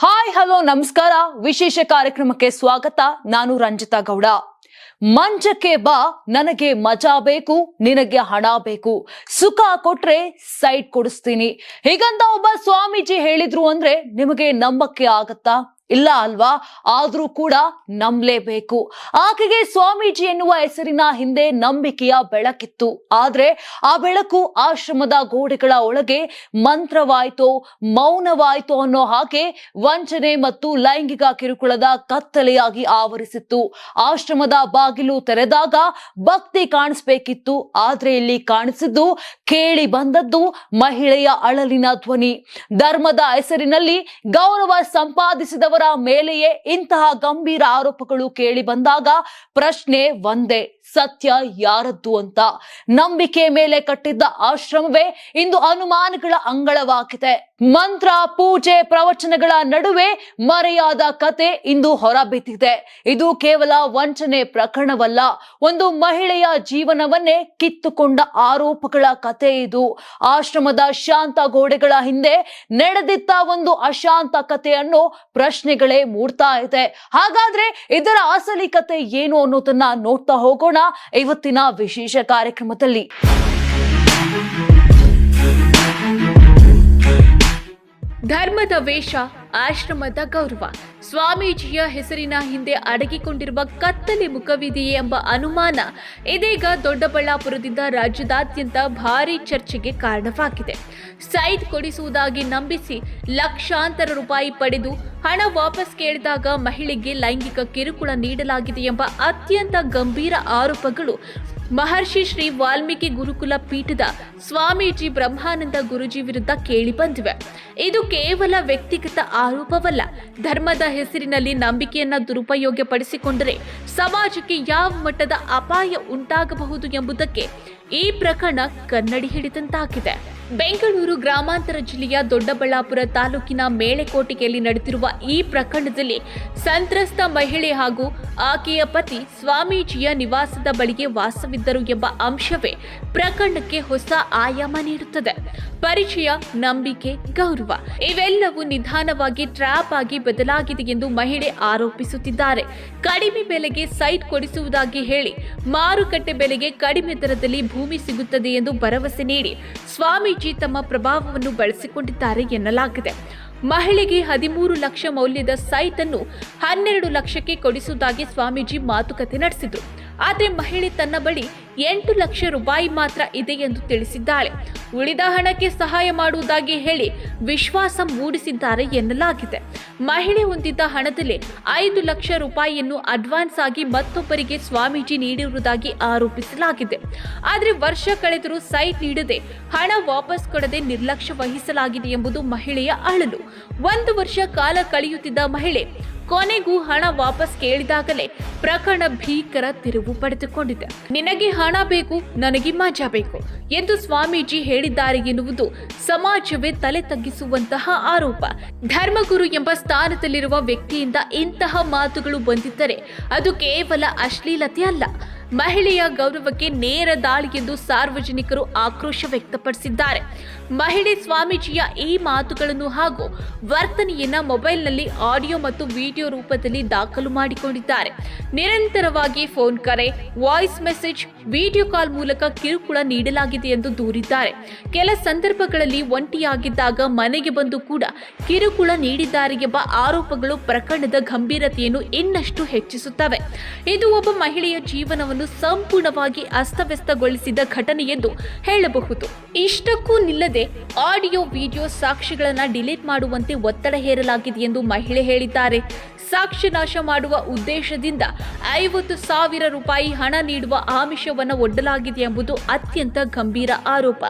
Hi hello ನಮಸ್ಕಾರ. ವಿಶೇಷ ಕಾರ್ಯಕ್ರಮಕ್ಕೆ ಸ್ವಾಗತ. ನಾನು ರಂಜಿತಾ ಗೌಡ. ಮಂಚಕ್ಕೆ ಬಾ, ನನಗೆ ಮಜಾ ಬೇಕು, ನಿನಗೆ ಹಣ ಬೇಕು. ಸುಖ ಕೊಟ್ರೆ ಸೈಟ್ ಕೊಡಿಸ್ತೀನಿ. ಹೀಗಂತ ಒಬ್ಬ ಸ್ವಾಮೀಜಿ ಹೇಳಿದ್ರು ಅಂದ್ರೆ ನಿಮಗೆ ನಂಬಕ್ಕೆ ಆಗತ್ತಾ? ಇಲ್ಲ ಅಲ್ವಾ? ಆದ್ರೂ ಕೂಡ ನಂಬಲೇಬೇಕು. ಆಕೆಗೆ ಸ್ವಾಮೀಜಿ ಎನ್ನುವ ಹೆಸರಿನ ಹಿಂದೆ ನಂಬಿಕೆಯ ಬೆಳಕಿತ್ತು. ಆದ್ರೆ ಆ ಬೆಳಕು ಆಶ್ರಮದ ಗೋಡೆಗಳ ಒಳಗೆ ಮಂತ್ರವಾಯ್ತೋ, ಮೌನವಾಯ್ತೋ ಅನ್ನೋ ಹಾಗೆ ವಂಚನೆ ಮತ್ತು ಲೈಂಗಿಕ ಕಿರುಕುಳದ ಕತ್ತಲೆಯಾಗಿ ಆವರಿಸಿತ್ತು. ಆಶ್ರಮದ ಬಾಗಿಲು ತೆರೆದಾಗ ಭಕ್ತಿ ಕಾಣಿಸ್ಬೇಕಿತ್ತು. ಆದ್ರೆ ಇಲ್ಲಿ ಕಾಣಿಸಿದ್ದು ಕೇಳಿ ಬಂದದ್ದು ಮಹಿಳೆಯ ಅಳಲಿನ ಧ್ವನಿ. ಧರ್ಮದ ಹೆಸರಿನಲ್ಲಿ ಗೌರವ ಸಂಪಾದಿಸಿದವರ ಮೇಲೆಯೇ ಇಂತಹ ಗಂಭೀರ ಆರೋಪಗಳು ಕೇಳಿ ಬಂದಾಗ ಪ್ರಶ್ನೆ ಒಂದೇ. ಸತ್ಯ ಯಾರದ್ದು ಅಂತ ನಂಬಿಕೆ ಮೇಲೆ ಕಟ್ಟಿದ್ದ ಆಶ್ರಮವೇ ಇಂದು ಅನುಮಾನಗಳ ಅಂಗಳವಾಗಿದೆ. ಮಂತ್ರ, ಪೂಜೆ, ಪ್ರವಚನಗಳ ನಡುವೆ ಮರೆಯಾದ ಕತೆ ಇಂದು ಹೊರಬಿದ್ದಿದೆ. ಇದು ಕೇವಲ ವಂಚನೆ ಪ್ರಕರಣವಲ್ಲ, ಒಂದು ಮಹಿಳೆಯ ಜೀವನವನ್ನೇ ಕಿತ್ತುಕೊಂಡ ಆರೋಪಗಳ ಕತೆ ಇದು. ಆಶ್ರಮದ ಶಾಂತ ಗೋಡೆಗಳ ಹಿಂದೆ ನಡೆದಿದ್ದ ಒಂದು ಅಶಾಂತ ಕಥೆಯನ್ನು ಪ್ರಶ್ನೆಗಳೇ ಮೂಡ್ತಾ ಇದೆ. ಹಾಗಾದ್ರೆ ಇದರ ಅಸಲಿ ಕತೆ ಏನು ಅನ್ನೋದನ್ನ ನೋಡ್ತಾ ಹೋಗೋಣ. ಇವತ್ತಿನ ವಿಶೇಷ ಕಾರ್ಯಕ್ರಮದಲ್ಲಿ. ಧರ್ಮದ ವೇಷ ಆಶ್ರಮದ ಗೌರವ. ಸ್ವಾಮೀಜಿಯ ಹೆಸರಿನ ಹಿಂದೆ ಅಡಗಿಕೊಂಡಿರುವ ಕತ್ತಲೆ ಮುಖವಿದೆಯೇ ಎಂಬ ಅನುಮಾನ ಇದೀಗ ದೊಡ್ಡಬಳ್ಳಾಪುರದಿಂದ ರಾಜ್ಯದಾದ್ಯಂತ ಭಾರಿ ಚರ್ಚೆಗೆ ಕಾರಣವಾಗಿದೆ. ಸೈದ್ ಕೊಡಿಸುವುದಾಗಿ ನಂಬಿಸಿ ಲಕ್ಷಾಂತರ ರೂಪಾಯಿ ಪಡೆದು ಹಣ ವಾಪಸ್ ಕೇಳಿದಾಗ ಮಹಿಳೆಗೆ ಲೈಂಗಿಕ ಕಿರುಕುಳ ನೀಡಲಾಗಿದೆ ಎಂಬ ಅತ್ಯಂತ ಗಂಭೀರ ಆರೋಪಗಳು ಮಹರ್ಷಿ ಶ್ರೀ ವಾಲ್ಮೀಕಿ ಗುರುಕುಲ ಪೀಠದ ಸ್ವಾಮೀಜಿ ಬ್ರಹ್ಮಾನಂದ ಗುರುಜಿ ವಿರುದ್ಧ ಕೇಳಿ ಬಂದಿವೆ. ಇದು ಕೇವಲ ವ್ಯಕ್ತಿಗತ ಆರೋಪವಲ್ಲ. ಧರ್ಮದ ಹೆಸರಿನಲ್ಲಿ ನಂಬಿಕೆಯನ್ನ ದುರುಪಯೋಗಪಡಿಸಿಕೊಂಡರೆ ಸಮಾಜಕ್ಕೆ ಯಾವ ಮಟ್ಟದ ಅಪಾಯ ಉಂಟಾಗಬಹುದು ಎಂಬುದಕ್ಕೆ ಈ ಪ್ರಕರಣ ಕನ್ನಡಿ ಹಿಡಿದಂತಾಗಿದೆ. ಬೆಂಗಳೂರು ಗ್ರಾಮಾಂತರ ಜಿಲ್ಲೆಯ ದೊಡ್ಡಬಳ್ಳಾಪುರ ತಾಲೂಕಿನ ಮೇಳೆಕೋಟಿಕೆಯಲ್ಲಿ ನಡೆದಿರುವ ಈ ಪ್ರಕರಣದಲ್ಲಿ ಸಂತ್ರಸ್ತ ಮಹಿಳೆ ಹಾಗೂ ಆಕೆಯ ಪತಿ ಸ್ವಾಮೀಜಿಯ ನಿವಾಸದ ಬಳಿಗೆ ವಾಸವಿದ್ದರು ಎಂಬ ಅಂಶವೇ ಪ್ರಕರಣಕ್ಕೆ ಹೊಸ ಆಯಾಮ ನೀಡುತ್ತದೆ. ಪರಿಚಯ, ನಂಬಿಕೆ, ಗೌರವ ಇವೆಲ್ಲವೂ ನಿಧಾನವಾಗಿ ಟ್ರ್ಯಾಪ್ ಆಗಿ ಬದಲಾಗಿದೆ ಎಂದು ಮಹಿಳೆ ಆರೋಪಿಸುತ್ತಿದ್ದಾರೆ. ಕಡಿಮೆ ಬೆಲೆಗೆ ಸೈಟ್ ಕೊಡಿಸುವುದಾಗಿ ಹೇಳಿ ಮಾರುಕಟ್ಟೆ ಬೆಲೆಗೆ ಕಡಿಮೆ ದರದಲ್ಲಿ ಭೂಮಿ ಸಿಗುತ್ತದೆ ಎಂದು ಭರವಸೆ ನೀಡಿ ಸ್ವಾಮೀಜಿ ತಮ್ಮ ಪ್ರಭಾವವನ್ನು ಬಳಸಿಕೊಂಡಿದ್ದಾರೆ ಎನ್ನಲಾಗಿದೆ. ಮಹಿಳೆಗೆ ಹದಿಮೂರು ಲಕ್ಷ ಮೌಲ್ಯದ ಸೈಟ್ ಅನ್ನು ಹನ್ನೆರಡು ಲಕ್ಷಕ್ಕೆ ಕೊಡಿಸುವುದಾಗಿ ಸ್ವಾಮೀಜಿ ಮಾತುಕತೆ ನಡೆಸಿದ್ರು. ಆದರೆ ಮಹಿಳೆ ತನ್ನ ಬಳಿ ಎಂಟು ಲಕ್ಷ ರೂಪಾಯಿ ಮಾತ್ರ ಇದೆ ಎಂದು ತಿಳಿಸಿದ್ದಾಳೆ. ಉಳಿದ ಹಣಕ್ಕೆ ಸಹಾಯ ಮಾಡುವುದಾಗಿ ಹೇಳಿ ವಿಶ್ವಾಸ ಮೂಡಿಸಿದ್ದಾರೆ ಎನ್ನಲಾಗಿದೆ. ಮಹಿಳೆ ಹೊಂದಿದ್ದ ಹಣದಲ್ಲಿ ಐದು ಲಕ್ಷ ರೂಪಾಯಿಯನ್ನು ಅಡ್ವಾನ್ಸ್ ಆಗಿ ಮತ್ತೊಬ್ಬರಿಗೆ ಸ್ವಾಮೀಜಿ ನೀಡಿರುವುದಾಗಿ ಆರೋಪಿಸಲಾಗಿದೆ. ಆದರೆ ವರ್ಷ ಕಳೆದರೂ ಸೈಟ್ ನೀಡದೆ ಹಣ ವಾಪಸ್ ಕೊಡದೆ ನಿರ್ಲಕ್ಷ್ಯ ವಹಿಸಲಾಗಿದೆ ಎಂಬುದು ಮಹಿಳೆಯ ಅಳಲು. ಒಂದು ವರ್ಷ ಕಾಲ ಕಳೆಯುತ್ತಿದ್ದ ಮಹಿಳೆ ಕೊನೆಗೂ ಹಣ ವಾಪಸ್ ಕೇಳಿದಾಗಲೇ ಪ್ರಕರಣ ಭೀಕರ ತಿರುವು ಪಡೆದುಕೊಂಡಿದೆ. ನಿನಗೆ ಹಣ ಬೇಕು, ನನಗೆ ಮಜಾ ಬೇಕು ಎಂದು ಸ್ವಾಮೀಜಿ ಹೇಳಿದ್ದಾರೆ ಎನ್ನುವುದು ಸಮಾಜವೇ ತಲೆ ತಗ್ಗಿಸುವಂತಹ ಆರೋಪ. ಧರ್ಮಗುರು ಎಂಬ ಸ್ಥಾನದಲ್ಲಿರುವ ವ್ಯಕ್ತಿಯಿಂದ ಇಂತಹ ಮಾತುಗಳು ಬಂದಿದ್ದರೆ ಅದು ಕೇವಲ ಅಶ್ಲೀಲತೆ ಅಲ್ಲ. ಮಹಿಳೆಯ ಗೌರವಕ್ಕೆ ನೇರ ದಾಳಿ ಎಂದು ಸಾರ್ವಜನಿಕರು ಆಕ್ರೋಶ ವ್ಯಕ್ತಪಡಿಸಿದ್ದಾರೆ. ಮಹಿಳೆ ಸ್ವಾಮೀಜಿಯ ಈ ಮಾತುಗಳನ್ನು ಹಾಗೂ ವರ್ತನೆಯನ್ನ ಮೊಬೈಲ್ನಲ್ಲಿ ಆಡಿಯೋ ಮತ್ತು ವಿಡಿಯೋ ರೂಪದಲ್ಲಿ ದಾಖಲು ಮಾಡಿಕೊಂಡಿದ್ದಾರೆ. ನಿರಂತರವಾಗಿ ಫೋನ್ ಕರೆ, ವಾಯ್ಸ್ ಮೆಸೇಜ್, ವಿಡಿಯೋ ಕಾಲ್ ಮೂಲಕ ಕಿರುಕುಳ ನೀಡಲಾಗಿದೆ ಎಂದು ದೂರಿದ್ದಾರೆ. ಕೆಲ ಸಂದರ್ಭಗಳಲ್ಲಿ ಒಂಟಿಯಾಗಿದ್ದಾಗ ಮನೆಗೆ ಬಂದು ಕೂಡ ಕಿರುಕುಳ ನೀಡಿದ್ದಾರೆ ಎಂಬ ಆರೋಪಗಳು ಪ್ರಕರಣದ ಗಂಭೀರತೆಯನ್ನು ಇನ್ನಷ್ಟು ಹೆಚ್ಚಿಸುತ್ತವೆ. ಇದು ಒಬ್ಬ ಮಹಿಳೆಯ ಜೀವನವನ್ನು ಸಂಪೂರ್ಣವಾಗಿ ಅಸ್ತವ್ಯಸ್ತಗೊಳಿಸಿದ ಘಟನೆ ಎಂದು ಹೇಳಬಹುದು. ಇಷ್ಟಕ್ಕೂ ನಿಲ್ಲದೆ ಆಡಿಯೋ, ವಿಡಿಯೋ ಸಾಕ್ಷಿಗಳನ್ನ ಡಿಲೀಟ್ ಮಾಡುವಂತೆ ಒತ್ತಡ ಹೇರಲಾಗಿದೆ ಎಂದು ಮಹಿಳೆ ಹೇಳಿದ್ದಾರೆ. ಸಾಕ್ಷಿ ನಾಶ ಮಾಡುವ ಉದ್ದೇಶದಿಂದ ಐವತ್ತು ಸಾವಿರ ರೂಪಾಯಿ ಹಣ ನೀಡುವ ಆಮಿಷವನ್ನು ಒಡ್ಡಲಾಗಿದೆ ಎಂಬುದು ಅತ್ಯಂತ ಗಂಭೀರ ಆರೋಪ.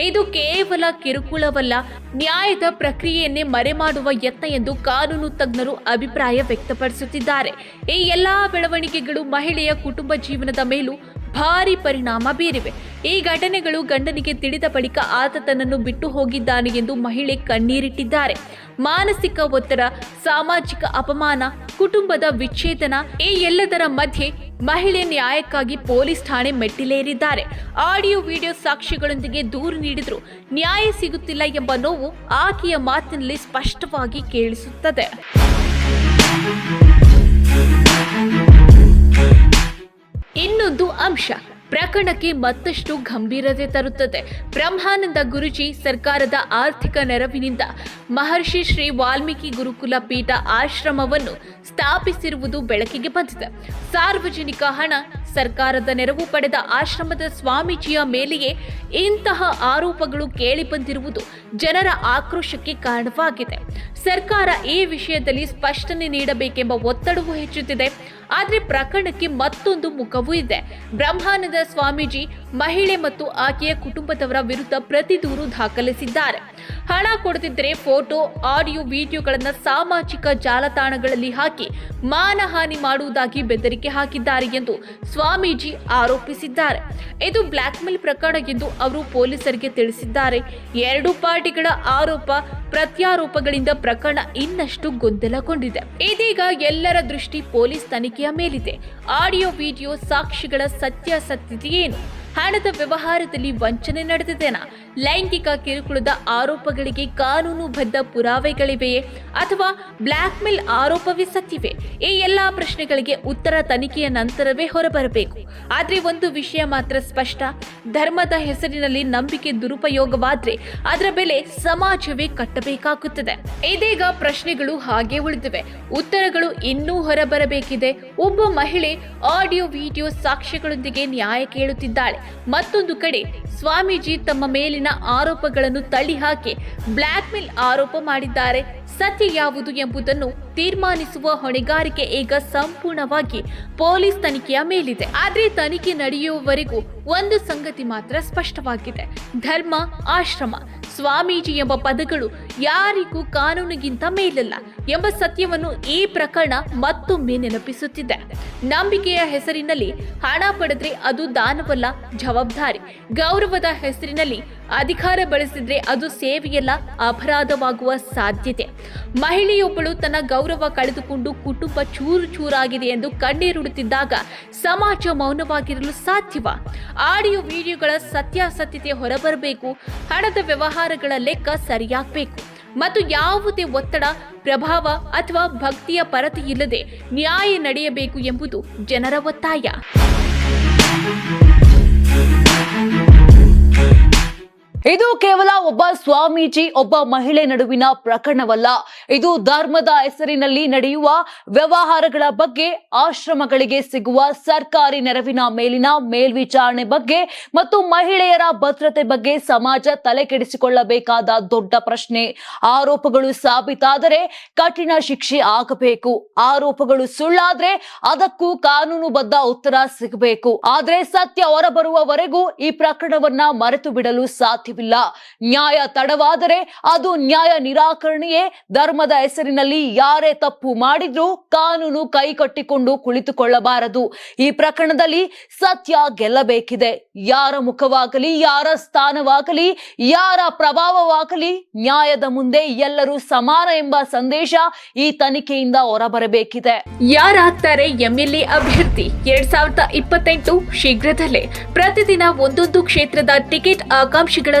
ಇದು ಕೇವಲ ಕಿರುಕುಳವಲ್ಲ, ನ್ಯಾಯದ ಪ್ರಕ್ರಿಯೆಯನ್ನೇ ಮರೆಮಾಡುವ ಯತ್ನ ಎಂದು ಕಾನೂನು ತಜ್ಞರು ಅಭಿಪ್ರಾಯ ವ್ಯಕ್ತಪಡಿಸುತ್ತಿದ್ದಾರೆ. ಈ ಎಲ್ಲಾ ಬೆಳವಣಿಗೆಗಳು ಮಹಿಳೆಯ ಕುಟುಂಬ ಜೀವನದ ಮೇಲೂ ಭಾರಿ ಪರಿಣಾಮ ಬೀರಿವೆ. ಈ ಘಟನೆಗಳು ಗಂಡನಿಗೆ ತಿಳಿದ ಬಳಿಕ ಆತ ತನ್ನನ್ನು ಬಿಟ್ಟು ಹೋಗಿದ್ದಾನೆ ಎಂದು ಮಹಿಳೆ ಕಣ್ಣೀರಿಟ್ಟಿದ್ದಾರೆ. ಮಾನಸಿಕ ಒತ್ತಡ, ಸಾಮಾಜಿಕ ಅಪಮಾನ, ಕುಟುಂಬದ ವಿಚ್ಛೇದನ ಈ ಎಲ್ಲದರ ಮಧ್ಯೆ ಮಹಿಳೆ ನ್ಯಾಯಕ್ಕಾಗಿ ಪೊಲೀಸ್ ಠಾಣೆ ಮೆಟ್ಟಿಲೇರಿದ್ದಾರೆ. ಆಡಿಯೋ ವಿಡಿಯೋ ಸಾಕ್ಷಿಗಳೊಂದಿಗೆ ದೂರು ನೀಡಿದ್ರು. ನ್ಯಾಯ ಸಿಗುತ್ತಿಲ್ಲ ಎಂಬ ನೋವು ಆಕೆಯ ಮಾತಿನಲ್ಲಿ ಸ್ಪಷ್ಟವಾಗಿ ಕೇಳಿಸುತ್ತದೆ. ಇನ್ನೊಂದು ಅಂಶ, ಪ್ರಕರಣಕ್ಕೆ ಮತ್ತಷ್ಟು ಗಂಭೀರತೆ ತರುತ್ತದೆ. ಬ್ರಹ್ಮಾನಂದ ಗುರುಜಿ ಸರ್ಕಾರದ ಆರ್ಥಿಕ ನೆರವಿನಿಂದ ಮಹರ್ಷಿ ಶ್ರೀ ವಾಲ್ಮೀಕಿ ಗುರುಕುಲ ಪೀಠ ಆಶ್ರಮವನ್ನು ಸ್ಥಾಪಿಸಿರುವುದು ಬೆಳಕಿಗೆ ಬಂದಿದೆ. ಸಾರ್ವಜನಿಕ ಹಣ, ಸರ್ಕಾರದ ನೆರವು ಪಡೆದ ಆಶ್ರಮದ ಸ್ವಾಮೀಜಿಯ ಮೇಲೆಯೇ ಇಂತಹ ಆರೋಪಗಳು ಕೇಳಿಬಂದಿರುವುದು ಜನರ ಆಕ್ರೋಶಕ್ಕೆ ಕಾರಣವಾಗಿದೆ. ಸರ್ಕಾರ ಈ ವಿಷಯದಲ್ಲಿ ಸ್ಪಷ್ಟನೆ ನೀಡಬೇಕೆಂಬ ಒತ್ತಡವೂ ಹೆಚ್ಚುತ್ತಿದೆ. ಆದರೆ ಪ್ರಕರಣಕ್ಕೆ ಮತ್ತೊಂದು ಮುಖವೂ ಇದೆ. ಬ್ರಹ್ಮಾನಂದ ಸ್ವಾಮೀಜಿ ಮಹಿಳೆ ಮತ್ತು ಆಕೆಯ ಕುಟುಂಬದವರ ವಿರುದ್ಧ ಪ್ರತಿ ದೂರು ದಾಖಲಿಸಿದ್ದಾರೆ. ಹಣ ಕೊಡದಿದ್ದರೆ ಫೋಟೋ, ಆಡಿಯೋ, ವಿಡಿಯೋಗಳನ್ನು ಸಾಮಾಜಿಕ ಜಾಲತಾಣಗಳಲ್ಲಿ ಹಾಕಿ ಮಾನಹಾನಿ ಮಾಡುವುದಾಗಿ ಬೆದರಿಕೆ ಹಾಕಿದ್ದಾರೆ ಎಂದು ಸ್ವಾಮೀಜಿ ಆರೋಪಿಸಿದ್ದಾರೆ. ಇದು ಬ್ಲ್ಯಾಕ್ಮೇಲ್ ಪ್ರಕರಣ ಎಂದು ಅವರು ಪೊಲೀಸರಿಗೆ ತಿಳಿಸಿದ್ದಾರೆ. ಎರಡು ಪಾರ್ಟಿಗಳ ಆರೋಪ, ಪ್ರತ್ಯಾರೋಪಗಳಿಂದ ಪ್ರಕರಣ ಇನ್ನಷ್ಟು ಗೊಂದಲಗೊಂಡಿದೆ. ಇದೀಗ ಎಲ್ಲರ ದೃಷ್ಟಿ ಪೊಲೀಸ್ ತನಿಖೆಯ ಮೇಲಿದೆ. ಆಡಿಯೋ, ವಿಡಿಯೋ ಸಾಕ್ಷಿಗಳ ಸತ್ಯಾಸತ್ಯತೆ ಏನು? ಹಣದ ವ್ಯವಹಾರದಲ್ಲಿ ವಂಚನೆ ನಡೆದಿದೆನಾ ಲೈಂಗಿಕ ಕಿರುಕುಳದ ಆರೋಪಗಳಿಗೆ ಕಾನೂನುಬದ್ಧ ಪುರಾವೆಗಳಿವೆಯೇ ಅಥವಾ ಬ್ಲ್ಯಾಕ್ ಮೇಲ್ ಆರೋಪವೇ ಸತ್ಯವೇ? ಈ ಎಲ್ಲಾ ಪ್ರಶ್ನೆಗಳಿಗೆ ಉತ್ತರ ತನಿಖೆಯ ನಂತರವೇ ಹೊರಬರಬೇಕು. ಆದ್ರೆ ಒಂದು ವಿಷಯ ಮಾತ್ರ ಸ್ಪಷ್ಟ. ಧರ್ಮದ ಹೆಸರಿನಲ್ಲಿ ನಂಬಿಕೆ ದುರುಪಯೋಗವಾದ್ರೆ ಅದರ ಬೆಲೆ ಸಮಾಜವೇ ಕಟ್ಟಬೇಕಾಗುತ್ತದೆ. ಇದೀಗ ಪ್ರಶ್ನೆಗಳು ಹಾಗೆ ಉಳಿದಿವೆ. ಉತ್ತರಗಳು ಇನ್ನೂ ಹೊರಬರಬೇಕಿದೆ. ಒಬ್ಬ ಮಹಿಳೆ ಆಡಿಯೋ, ವಿಡಿಯೋ ಸಾಕ್ಷ್ಯಗಳೊಂದಿಗೆ ನ್ಯಾಯ ಕೇಳುತ್ತಿದ್ದಾಳೆ. ಮತ್ತೊಂದು ಕಡೆ ಸ್ವಾಮೀಜಿ ತಮ್ಮ ಮೇಲಿನ ಆರೋಪಗಳನ್ನು ತಳ್ಳಿಹಾಕಿ ಬ್ಲ್ಯಾಕ್ ಮೇಲ್ ಆರೋಪ ಮಾಡಿದ್ದಾರೆ. ಸತ್ಯ ಯಾವುದು ಎಂಬುದನ್ನು ತೀರ್ಮಾನಿಸುವ ಹೊಣೆಗಾರಿಕೆ ಈಗ ಸಂಪೂರ್ಣವಾಗಿ ಪೊಲೀಸ್ ತನಿಖೆಯ ಮೇಲಿದೆ. ಆದರೆ ತನಿಖೆ ನಡೆಯುವವರೆಗೂ ಒಂದು ಸಂಗತಿ ಮಾತ್ರ ಸ್ಪಷ್ಟವಾಗಿದೆ. ಧರ್ಮ, ಆಶ್ರಮ, ಸ್ವಾಮೀಜಿ ಎಂಬ ಪದಗಳು ಯಾರಿಗೂ ಕಾನೂನಿಗಿಂತ ಮೇಲಲ್ಲ ಎಂಬ ಸತ್ಯವನ್ನು ಈ ಪ್ರಕರಣ ಮತ್ತೊಮ್ಮೆ ನೆನಪಿಸುತ್ತಿದೆ. ನಂಬಿಕೆಯ ಹೆಸರಿನಲ್ಲಿ ಹಣ ಪಡೆದ್ರೆ ಅದು ದಾನವಲ್ಲ, ಜವಾಬ್ದಾರಿ. ಗೌರವದ ಹೆಸರಿನಲ್ಲಿ ಅಧಿಕಾರ ಬಳಸಿದ್ರೆ ಅದು ಸೇವೆಯಲ್ಲ, ಅಪರಾಧವಾಗುವ ಸಾಧ್ಯತೆ. ಮಹಿಳೆಯೊಬ್ಬಳು ತನ್ನ ಗೌರವ ಕಳೆದುಕೊಂಡು ಕುಟುಂಬ ಚೂರು ಚೂರಾಗಿದೆ ಎಂದು ಕಣ್ಣೀರುಡುತ್ತಿದ್ದಾಗ ಸಮಾಜ ಮೌನವಾಗಿರಲು ಸಾಧ್ಯವ. ಆಡಿಯೋ ವಿಡಿಯೋಗಳ ಸತ್ಯಾಸತ್ಯತೆ ಹೊರಬರಬೇಕು. ಹಣದ ವ್ಯವಹಾರಗಳ ಲೆಕ್ಕ ಸರಿಯಾಗಬೇಕು. ಮತ್ತು ಯಾವುದೇ ಒತ್ತಡ, ಪ್ರಭಾವ ಅಥವಾ ಭಕ್ತಿಯ ಪರತೆ ಇಲ್ಲದೆ ನ್ಯಾಯ ನಡೆಯಬೇಕು ಎಂಬುದು ಜನರ ಒತ್ತಾಯ. ಇದು ಕೇವಲ ಒಬ್ಬ ಸ್ವಾಮೀಜಿ, ಒಬ್ಬ ಮಹಿಳೆ ನಡುವಿನ ಪ್ರಕರಣವಲ್ಲ. ಇದು ಧರ್ಮದ ಹೆಸರಿನಲ್ಲಿ ನಡೆಯುವ ವ್ಯವಹಾರಗಳ ಬಗ್ಗೆ, ಆಶ್ರಮಗಳಿಗೆ ಸಿಗುವ ಸರ್ಕಾರಿ ನೆರವಿನ ಮೇಲಿನ ಮೇಲ್ವಿಚಾರಣೆ ಬಗ್ಗೆ ಮತ್ತು ಮಹಿಳೆಯರ ಭದ್ರತೆ ಬಗ್ಗೆ ಸಮಾಜ ತಲೆ ಕೆಡಿಸಿಕೊಳ್ಳಬೇಕಾದ ದೊಡ್ಡ ಪ್ರಶ್ನೆ. ಆರೋಪಗಳು ಸಾಬೀತಾದರೆ ಕಠಿಣ ಶಿಕ್ಷೆ ಆಗಬೇಕು. ಆರೋಪಗಳು ಸುಳ್ಳಾದ್ರೆ ಅದಕ್ಕೂ ಕಾನೂನುಬದ್ಧ ಉತ್ತರ ಸಿಗಬೇಕು. ಆದ್ರೆ ಸತ್ಯ ಹೊರಬರುವವರೆಗೂ ಈ ಪ್ರಕರಣವನ್ನ ಮರೆತು ಬಿಡಲು ಸಾಧ್ಯವಿಲ್ಲ ನ್ಯಾಯ ತಡವಾದರೆ ಅದು ನ್ಯಾಯ ನಿರಾಕರಣೆಯೇ. ಧರ್ಮದ ಹೆಸರಿನಲ್ಲಿ ಯಾರೇ ತಪ್ಪು ಮಾಡಿದ್ರೂ ಕಾನೂನು ಕೈಕಟ್ಟಿಕೊಂಡು ಕುಳಿತುಕೊಳ್ಳಬಾರದು. ಈ ಪ್ರಕರಣದಲ್ಲಿ ಸತ್ಯ ಗೆಲ್ಲಬೇಕಿದೆ. ಯಾರ ಮುಖವಾಗಲಿ, ಯಾರ ಸ್ಥಾನವಾಗಲಿ, ಯಾರ ಪ್ರಭಾವವಾಗಲಿ ನ್ಯಾಯದ ಮುಂದೆ ಎಲ್ಲರೂ ಸಮಾನ ಎಂಬ ಸಂದೇಶ ಈ ತನಿಖೆಯಿಂದ ಹೊರಬರಬೇಕಿದೆ. ಯಾರಾಗ್ತಾರೆ ಎಂಎಲ್ಎ ಅಭ್ಯರ್ಥಿ? ಎರಡ್ ಸಾವಿರದ ಇಪ್ಪತ್ತೆಂಟು ಶೀಘ್ರದಲ್ಲೇ ಪ್ರತಿದಿನ ಒಂದೊಂದು ಕ್ಷೇತ್ರದ ಟಿಕೆಟ್ ಆಕಾಂಕ್ಷಿಗಳ